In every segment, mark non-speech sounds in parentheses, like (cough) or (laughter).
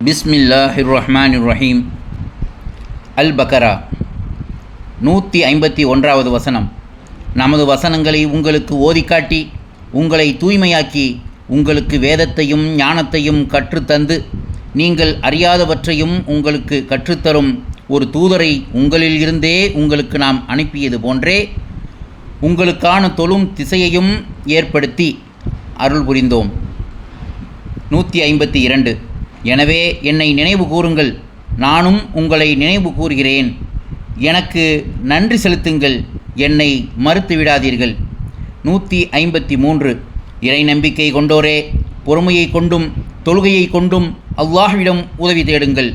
பிஸ்மில்லாஹிர் ரஹ்மான் ரஹீம் அல் பக்கரா நூற்றி ஐம்பத்தி ஒன்றாவது வசனம். நமது வசனங்களை உங்களுக்கு ஓதிக்காட்டி உங்களை தூய்மையாக்கி உங்களுக்கு வேதத்தையும் ஞானத்தையும் கற்றுத்தந்து நீங்கள் அறியாதவற்றையும் உங்களுக்கு கற்றுத்தரும் ஒரு தூதரை உங்களில் இருந்தே உங்களுக்கு நாம் அனுப்பியது போன்றே உங்களுக்கான தொழும் திசையையும் ஏற்படுத்தி அருள் புரிந்தோம். நூற்றி ஐம்பத்தி இரண்டு எனவே என்னை நினைவு கூறுங்கள். நானும் உங்களை நினைவு கூறுகிறேன். எனக்கு நன்றி செலுத்துங்கள். என்னை மறுத்து விடாதீர்கள். நூற்றி ஐம்பத்தி மூன்று இறை நம்பிக்கை கொண்டோரே பொறுமையை கொண்டும் தொழுகையை கொண்டும் அல்லாஹ்விடம் உதவி தேடுங்கள்.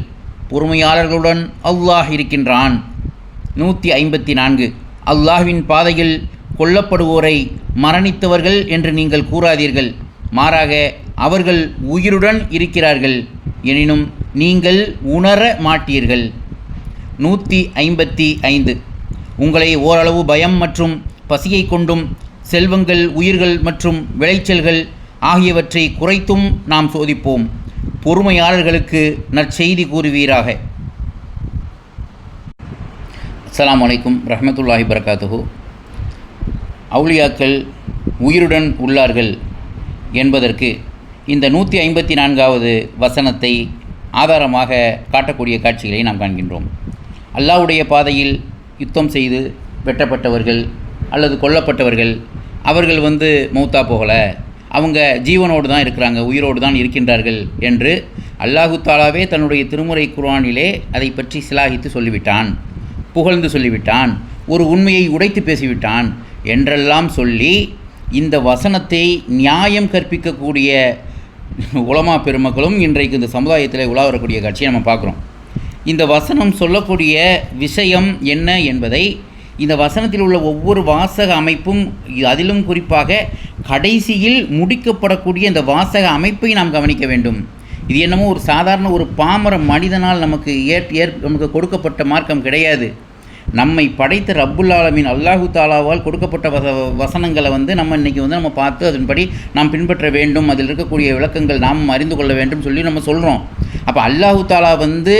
பொறுமையாளர்களுடன் அல்லாஹ் இருக்கின்றான். நூற்றி ஐம்பத்தி நான்கு அல்லாஹ்வின் பாதையில் கொல்லப்படுவோரை மரணித்தவர்கள் என்று நீங்கள் கூறாதீர்கள். மாறாக அவர்கள் உயிருடன் இருக்கிறார்கள். எனினும் நீங்கள் உணர மாட்டீர்கள். நூற்றி ஐம்பத்தி ஐந்து. உங்களை ஓரளவு பயம் மற்றும் பசியை கொண்டும் செல்வங்கள் உயிர்கள் மற்றும் விளைச்சல்கள் ஆகியவற்றை குறைத்தும் நாம் சோதிப்போம். பொறுமையாளர்களுக்கு நற்செய்தி கூறுவீராக. அஸ்லாம் வலைக்கும் ரஹமத்துல்லாஹி பரகாத்துஹு அவுளியாக்கள் உயிருடன் உள்ளார்கள் என்பதற்கு இந்த நூற்றி ஐம்பத்தி நான்காவது வசனத்தை ஆதாரமாக காட்டக்கூடிய காட்சிகளை நாம் காண்கின்றோம். அல்லாஹ்வுடைய பாதையில் யுத்தம் செய்து வெட்டப்பட்டவர்கள் அல்லது கொல்லப்பட்டவர்கள் அவர்கள் வந்து மௌத்தா போகலை. அவங்க ஜீவனோடு தான் இருக்கிறாங்க உயிரோடு தான் இருக்கின்றார்கள் என்று அல்லாஹு தாலாவே தன்னுடைய திருமுறை குர்ஆனிலே அதை பற்றி சிலாகித்து சொல்லிவிட்டான் புகழ்ந்து சொல்லிவிட்டான் ஒரு உண்மையை உடைத்து பேசிவிட்டான் என்றெல்லாம் சொல்லி இந்த வசனத்தை நியாயம் கற்பிக்கக்கூடிய (laughs) உலமா பெருமக்களும் இன்றைக்கு இந்த சமுதாயத்தில் உலா வரக்கூடிய காட்சியை நம்ம பார்க்குறோம். இந்த வசனம் சொல்லக்கூடிய விஷயம் என்ன என்பதை இந்த வசனத்தில் உள்ள ஒவ்வொரு வாசக அமைப்பும் அதிலும் குறிப்பாக கடைசியில் முடிக்கப்படக்கூடிய இந்த வாசக அமைப்பை நாம் கவனிக்க வேண்டும். இது என்னமோ ஒரு சாதாரண ஒரு பாமர மனிதனால் நமக்கு ஏற் ஏற் நமக்கு கொடுக்கப்பட்ட மார்க்கம் கிடையாது. நம்மை படைத்த ரப்புல் ஆலமின் அல்லாஹு தாலாவால் கொடுக்கப்பட்ட வச வசனங்களை வந்து நம்ம இன்றைக்கி வந்து நம்ம பார்த்து அதன்படி நாம் பின்பற்ற வேண்டும். அதில் இருக்கக்கூடிய விளக்கங்கள் நாம் அறிந்து கொள்ள வேண்டும் சொல்லி நம்ம சொல்கிறோம் அப்போ அல்லாஹு தாலா வந்து